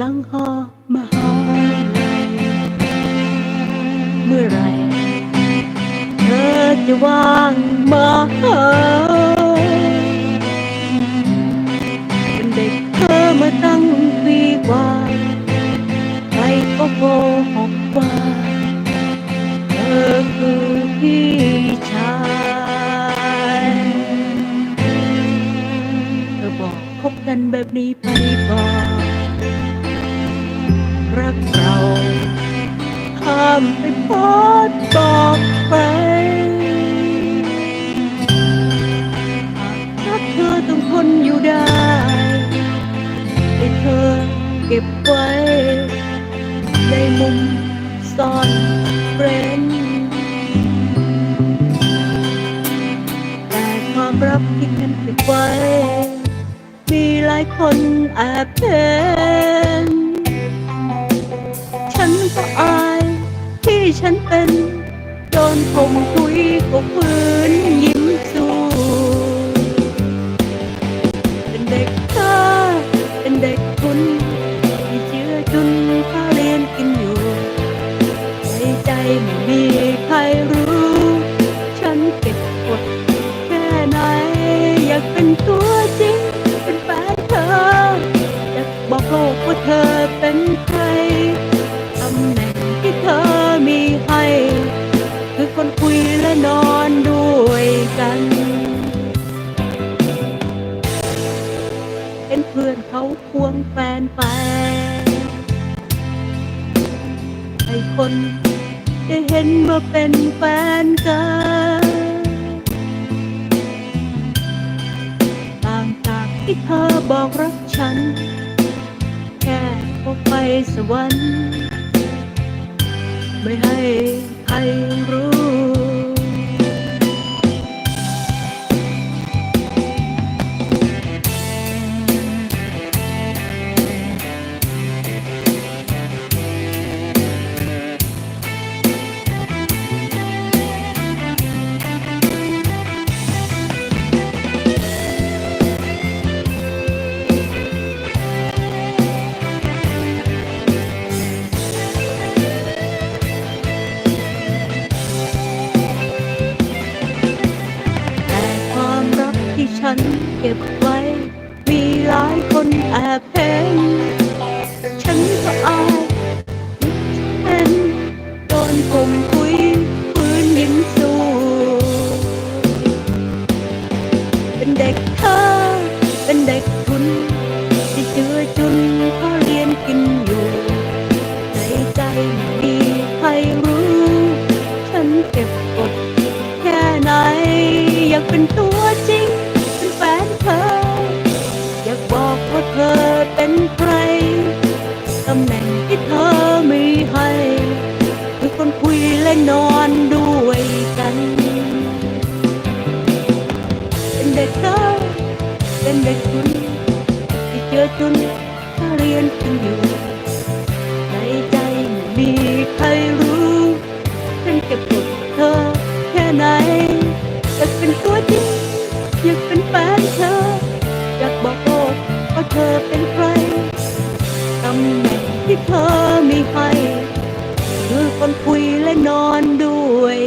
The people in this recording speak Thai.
ลังหอมาหาเมื่อไหรเธอจะว่างมาหาเป็นเด็กเธอมาตั้งวีวาใครก็โกหกว่าเธอคือพี่ชายเธอบอกคบกันแบบนี้ไปามไปพอดบอกใครหาเธอต้องทนอยู่ได้ให้เธอเก็บไว้ ในมุมซ่อนเร้นแต่ความรักที่ฉันปิดไว้ มีหลายคนแอบเห็น ฉันเป็นโดนข่มทุยก็ฝืนยิ้มสู้เป็นเด็กเธอเป็นเด็กคุณที่เชื่อจุนค่าเรียนกินอยู่ในใจไม่มีใครรู้ ฉันเก็บกดแค่ไหน อยากเป็นตัวจริง เป็นแฟนเธออยากบอกโลกว่าเธอ วนคุยและนอนด้วยกัน เป็นเพื่อนเขาควงแฟนไปให้คนได้เห็นว่าเป็นแฟนกันต่างจากที่เธอบอกรักฉัน แค่พบไปสวรรค์ ฉันเก็บไว้ มีหลายคนแอบเห็นฉันก็อายเห็นโดนผมคุยฟื้นยิ้มสู้ เป็นเด็กเธอ เป็นเด็กทุนที่เจือจุนเขาเรียนกินอยู่ ในใจไม่มีใครรู้ ฉันเก็บกดแค่ไหนอยากเป็นตัว เป็นเด็กทุนที่เจอจนถ้าเรียนกันอยู่ในใจไม่มีใครรู้ฉันเก็บกดเธอแค่ไหนอยากเป็นตัวจริงอยากเป็นแฟนเธออยากบอกโลกว่าเธอเป็นใครตำแหน่งที่เธอมีให้คือคนคุยและนอนด้วย